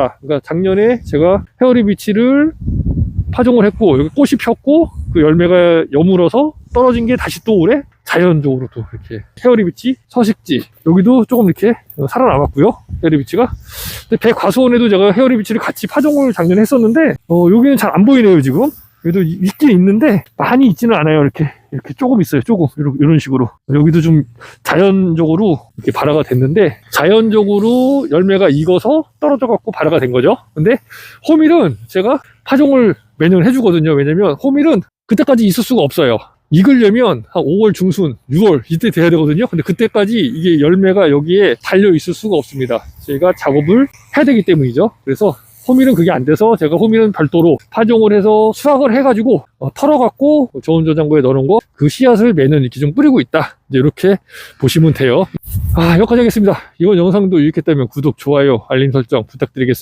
아, 그러니까 작년에 제가 헤어리 비치를 파종을 했고 여기 꽃이 폈고 그 열매가 여물어서 떨어진 게 다시 또 올해 자연적으로 또 이렇게 헤어리 비치, 서식지 여기도 조금 이렇게 살아남았고요. 헤어리 비치가. 배과수원에도 제가 헤어리 비치를 같이 파종을 작년에 했었는데 어, 여기는 잘 안 보이네요 지금. 이- 있긴 있는데 많이 있지는 않아요. 이렇게 이렇게 조금 있어요. 조금. 이런, 이런 식으로. 여기도 좀 자연적으로 이렇게 발화가 됐는데 자연적으로 열매가 익어서 떨어져 갖고 발화가 된 거죠. 근데 호밀은 제가 파종을 매년 해주거든요. 왜냐면 호밀은 그때까지 있을 수가 없어요. 익으려면 한 5월 중순 6월 이때 돼야 되거든요. 근데 그때까지 이게 열매가 여기에 달려 있을 수가 없습니다. 저희가 작업을 해야 되기 때문이죠. 그래서 호밀은 그게 안 돼서 제가 호밀은 별도로 파종을 해서 수확을 해가지고 어, 털어갖고 저온 저장고에 넣어놓은 거그 씨앗을 매년 이렇게 좀 뿌리고 있다. 이제 이렇게 보시면 돼요. 아 여기까지 하겠습니다. 이번 영상도 유익했다면 구독 좋아요 알림 설정 부탁드리겠습니다